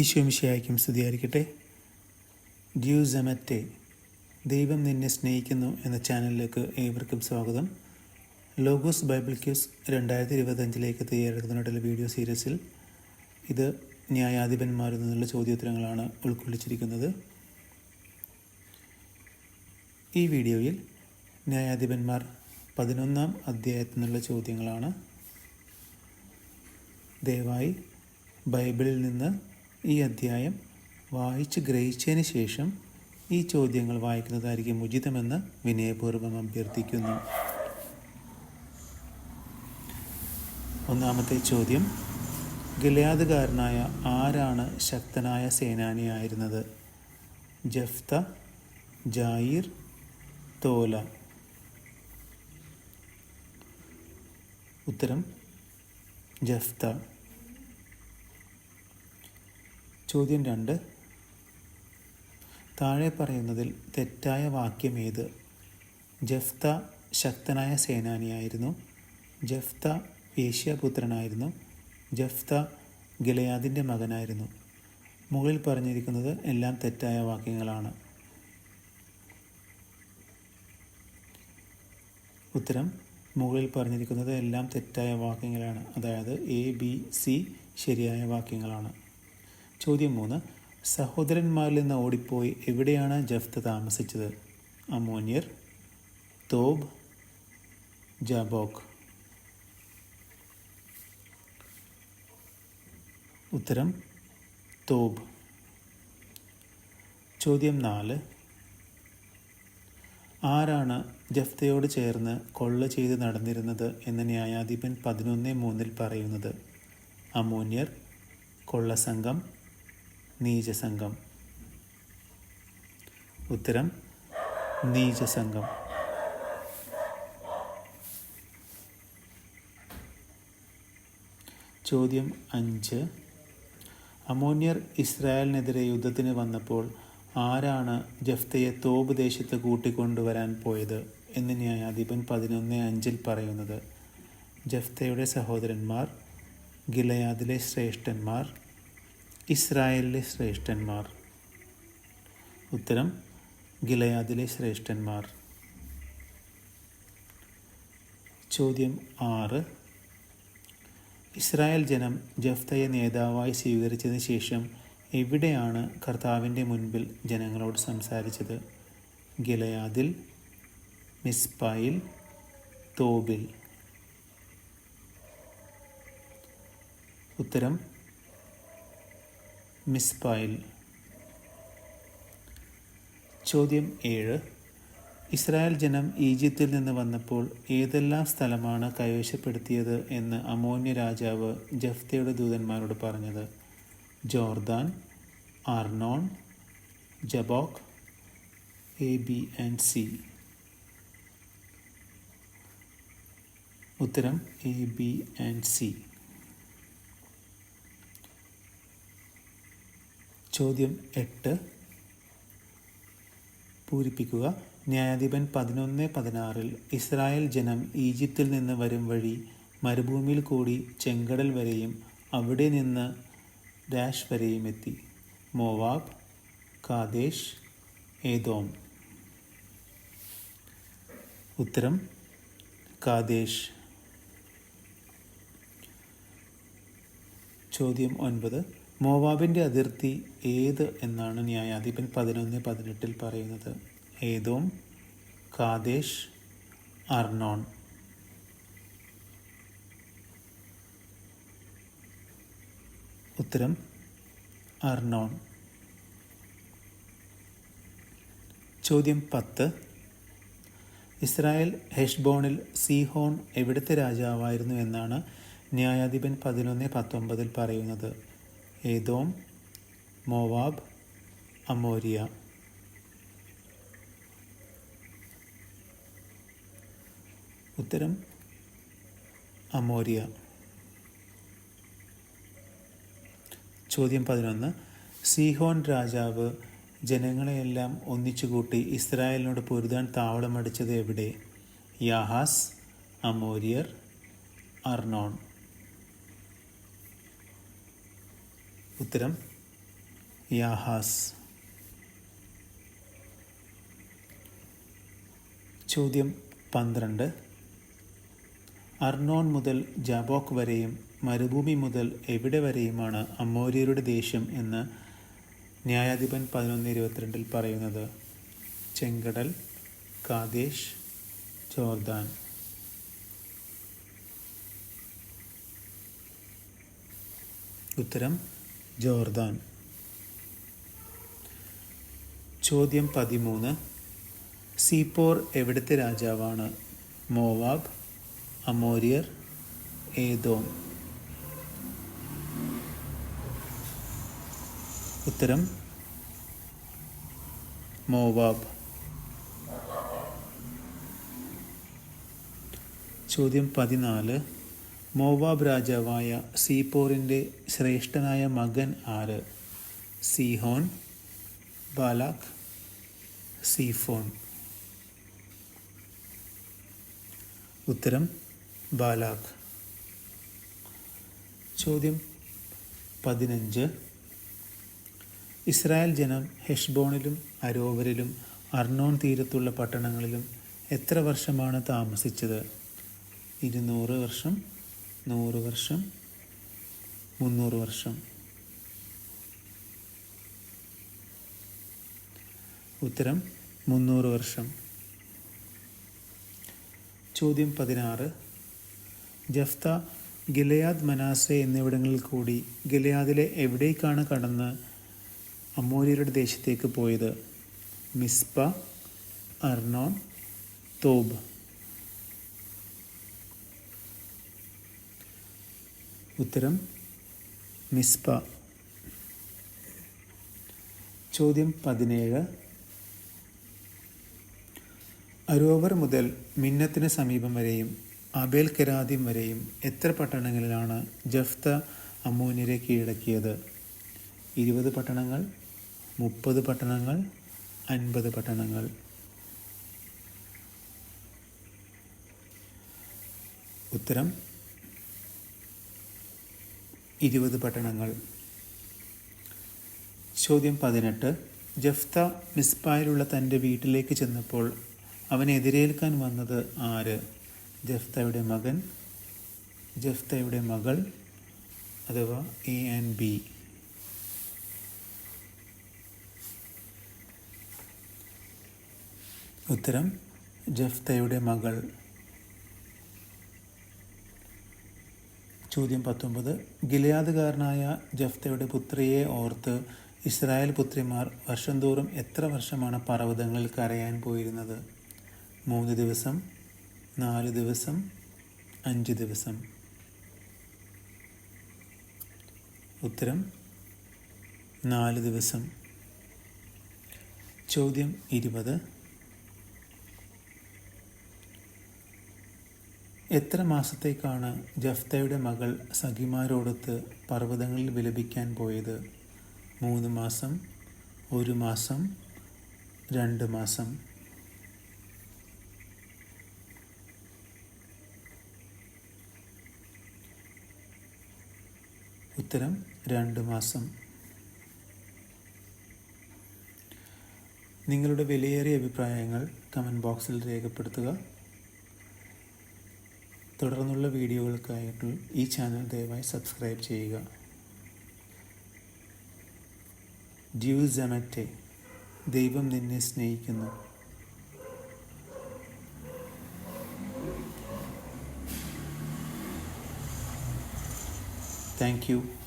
ഈശോമിശയായിരിക്കും സ്തുതിയായിരിക്കട്ടെ. ഡ്യൂസമറ്റെ ദൈവം നിന്നെ സ്നേഹിക്കുന്നു എന്ന ചാനലിലേക്ക് ഏവർക്കും സ്വാഗതം. ലോഗോസ് ബൈബിൾ ക്യൂസ് രണ്ടായിരത്തി ഇരുപത്തഞ്ചിലേക്ക് തയ്യാറെടുക്കുന്നതിനുള്ള വീഡിയോ സീരീസിൽ ഇത് ന്യായാധിപന്മാരിൽ നിന്നുള്ള ചോദ്യോത്തരങ്ങളാണ് ഉൾക്കൊള്ളിച്ചിരിക്കുന്നത്. ഈ വീഡിയോയിൽ ന്യായാധിപന്മാർ പതിനൊന്നാം അധ്യായത്തിൽ നിന്നുള്ള ചോദ്യങ്ങളാണ്. ദയവായി ബൈബിളിൽ നിന്ന് ഈ അധ്യായം വായിച്ച് ഗ്രഹിച്ചതിന് ശേഷം ഈ ചോദ്യങ്ങൾ വായിക്കുന്നതായിരിക്കും ഉചിതമെന്ന് വിനയപൂർവം അഭ്യർത്ഥിക്കുന്നു. ഒന്നാമത്തെ ചോദ്യം ഗിലയാദുകാരനായ ആരാണ് ശക്തനായ സേനാനിയായിരുന്നത് ജഫ്ത ജായിർ തോല. ഉത്തരം ജഫ്ത. ചോദ്യം രണ്ട്. താഴെ പറയുന്നതിൽ തെറ്റായ വാക്യം ഏത്? ജഫ്ത ശക്തനായ സേനാനിയായിരുന്നു. ജഫ്ത വേശ്യാപുത്രനായിരുന്നു. ജഫ്ത ഗിലയാദിന്റെ മകനായിരുന്നു. മുകളിൽ പറഞ്ഞിരിക്കുന്നത് എല്ലാം തെറ്റായ വാക്യങ്ങളാണ്. ഉത്തരം മുകളിൽ പറഞ്ഞിരിക്കുന്നത് എല്ലാം തെറ്റായ വാക്യങ്ങളാണ്. അതായത് എ ബി സി ശരിയായ വാക്യങ്ങളാണ്. ചോദ്യം മൂന്ന്. സഹോദരന്മാരിൽ നിന്ന് ഓടിപ്പോയി എവിടെയാണ് ജഫ്ത താമസിച്ചത്? അമോനിയർ തോബ് ജാബോക്ക്. ഉത്തരം തോബ്. ചോദ്യം നാല്. ആരാണ് ജഫ്തയോട് ചേർന്ന് കൊള്ള ചെയ്ത് നടന്നിരുന്നത് എന്ന് ന്യായാധിപൻ പതിനൊന്ന് മൂന്നിൽ പറയുന്നത്? അമോന്യർ കൊള്ളസംഘം നീചസംഘം. ഉത്തരം നീചസംഘം. ചോദ്യം അഞ്ച്. അമോന്യർ ഇസ്രായേലിനെതിരെ യുദ്ധത്തിന് വന്നപ്പോൾ ആരാണ് ജഫ്തയെ തോബ് ദേശത്ത് കൂട്ടിക്കൊണ്ടുവരാൻ പോയത് എന്ന് ന്യായാധിപൻ പതിനൊന്ന് അഞ്ചിൽ പറയുന്നത്. ജഫ്തയുടെ സഹോദരന്മാർ ഗിലയാദിലെ ശ്രേഷ്ഠന്മാർ ഇസ്രായേലിലെ ശ്രേഷ്ഠന്മാർ. ഉത്തരം ഗിലയാദിലെ ശ്രേഷ്ഠന്മാർ. ചോദ്യം ആറ്. ഇസ്രായേൽ ജനം ജഫ്തയെ നേതാവായി സ്വീകരിച്ചതിന് ശേഷം എവിടെയാണ് കർത്താവിന്റെ മുൻപിൽ ജനങ്ങളോട് സംസാരിച്ചത്? ഗിലയാദിൽ മിസ്പായിൽ തോബിൽ. ഉത്തരം മിസ്പായിൽ ചോദ്യം ഏഴ്. ഇസ്രായേൽ ജനം ഈജിപ്തിൽ നിന്ന് വന്നപ്പോൾ ഏതെല്ലാം സ്ഥലമാണ് കൈവശപ്പെടുത്തിയത് എന്ന് അമോന്യ രാജാവ് ജഫ്തയുടെ ദൂതന്മാരോട് പറഞ്ഞത്. Jordan Arnon Jabbok A B and C. ഉത്തരം എ ബി ആൻഡ് സി. ചോദ്യം എട്ട്. പൂരിപ്പിക്കുക. ന്യായാധിപൻ പതിനൊന്ന് പതിനാറിൽ ഇസ്രായേൽ ജനം ഈജിപ്തിൽ നിന്ന് വരും വഴി മരുഭൂമിയിൽ കൂടി ചെങ്കടൽ വരെയും അവിടെ നിന്ന് ഡാഷ് വരെയും എത്തി. മോവാബ് കാദേശ് ഏതോം ഉത്തരം കാദേശ്. ചോദ്യം ഒൻപത്. മോവാബിന്റെ അതിർത്തി ഏത് എന്നാണ് ന്യായാധിപൻ പതിനൊന്ന് പതിനെട്ടിൽ പറയുന്നത്. ഏതോം? Kadesh Arnon. ഉത്തരം അർണോൺ. ചോദ്യം പത്ത്. ഇസ്രായേൽ ഹെഷ്ബോണിൽ സീഹോൺ എവിടുത്തെ രാജാവായിരുന്നു എന്നാണ് ന്യായാധിപൻ പതിനൊന്ന് പത്തൊമ്പതിൽ പറയുന്നത്. ഏതോം മോവാബ് അമോരിയ. ഉത്തരം അമോരിയ. ചോദ്യം പതിനൊന്ന്. സീഹോൻ രാജാവ് ജനങ്ങളെയെല്ലാം ഒന്നിച്ചുകൂട്ടി ഇസ്രായേലിനോട് പൊരുതാൻ താവളമടിച്ചത് എവിടെ? യാഹാസ് അമോരിയർ അർണോൺ. ഉത്തരം യാഹാസ്. ചോദ്യം പന്ത്രണ്ട്. അർണോൺ മുതൽ ജാബോക്ക് വരെയും മരുഭൂമി മുതൽ എവിടെ വരെയുമാണ് അമ്മോരിയരുടെ ദേഷ്യം എന്ന് ന്യായാധിപൻ പതിനൊന്ന് ഇരുപത്തിരണ്ടിൽ പറയുന്നത്? ചെങ്കടൽ കാദേശ് ജോർദാൻ. ഉത്തരം ജോർദാൻ. ചോദ്യം പതിമൂന്ന്. സീപ്പോർ എവിടുത്തെ രാജാവാണ്? മോവാബ് അമോരിയർ ഏതോം ഉത്തരം മോവാബ്. ചോദ്യം പതിനാല്. മോവാബ് രാജാവായ സീപോറിന്റെ ശ്രേഷ്ഠനായ മകൻ ആര്? സീഹോൻ ബാലാഖ് സീഫോൺ ഉത്തരം ബാലാഖ്. ചോദ്യം പതിനഞ്ച്. ഇസ്രായേൽ ജനം ഹെഷ്ബോണിലും അരോവരിലും അർണോൺ തീരത്തുള്ള പട്ടണങ്ങളിലും എത്ര വർഷമാണ് താമസിച്ചത്? ഇരുന്നൂറ് വർഷം നൂറ് വർഷം മുന്നൂറ് വർഷം. ഉത്തരം മുന്നൂറ് വർഷം. ചോദ്യം പതിനാറ്. ജഫ്ത ഗിലയാദ് മനാസെ എന്നിവിടങ്ങളിൽ കൂടി ഗിലയാദിലെ എവിടേക്കാണ് കടന്ന് അമോര്യരുടെ ദേശത്തേക്ക് പോയത്? Mizpah Arnon Tob. ഉത്തരം മിസ്പ. ചോദ്യം പതിനേഴ്. അരോവർ മുതൽ മിന്നത്തിന് സമീപം വരെയും അബേൽ കരാദിം വരെയും എത്ര പട്ടണങ്ങളിലാണ് ജഫ്ത അമ്മൂനിരെ കീഴടക്കിയത്? ഇരുപത് പട്ടണങ്ങൾ മുപ്പത് പട്ടണങ്ങൾ അൻപത് പട്ടണങ്ങൾ. ഉത്തരം ഇരുപത് പട്ടണങ്ങൾ. ചോദ്യം പതിനെട്ട്. ജഫ്ത മിസ്പായിലുള്ള തന്റെ വീട്ടിലേക്ക് ചെന്നപ്പോൾ അവനെ എതിരേൽക്കാൻ വന്നത് ആര്? ജഫ്തയുടെ മകൻ ജഫ്തയുടെ മകൾ അഥവാ എ ആൻഡ് ബി. ഉത്തരം ജഫ്തയുടെ മകൾ. ചോദ്യം പത്തൊമ്പത്. ഗിലയാദുകാരനായ ജഫ്തയുടെ പുത്രിയെ ഓർത്ത് ഇസ്രായേൽ പുത്രിമാർ വർഷം തോറും എത്ര വർഷമാണ് പർവതങ്ങളിൽ കരയാൻ പോയിരുന്നത്? മൂന്ന് ദിവസം നാല് ദിവസം അഞ്ച് ദിവസം. ഉത്തരം നാല് ദിവസം. ചോദ്യം ഇരുപത്. എത്ര മാസത്തേക്കാണ് ജഫ്തയുടെ മകൾ സഖിമാരോടൊത്ത് പർവതങ്ങളിൽ വിലപിക്കാൻ പോയത്? മൂന്ന് മാസം ഒരു മാസം രണ്ട് മാസം. ഉത്തരം രണ്ട് മാസം. നിങ്ങളുടെ വിലയേറിയ അഭിപ്രായങ്ങൾ കമന്റ് ബോക്സിൽ രേഖപ്പെടുത്തുക. തുടർന്നുള്ള വീഡിയോകൾക്കായിട്ട് ഈ ചാനൽ ദയവായി സബ്സ്ക്രൈബ് ചെയ്യുക. ഡ്യൂസമറ്റെ ദൈവം നിന്നെ സ്നേഹിക്കുന്നു. Thank you.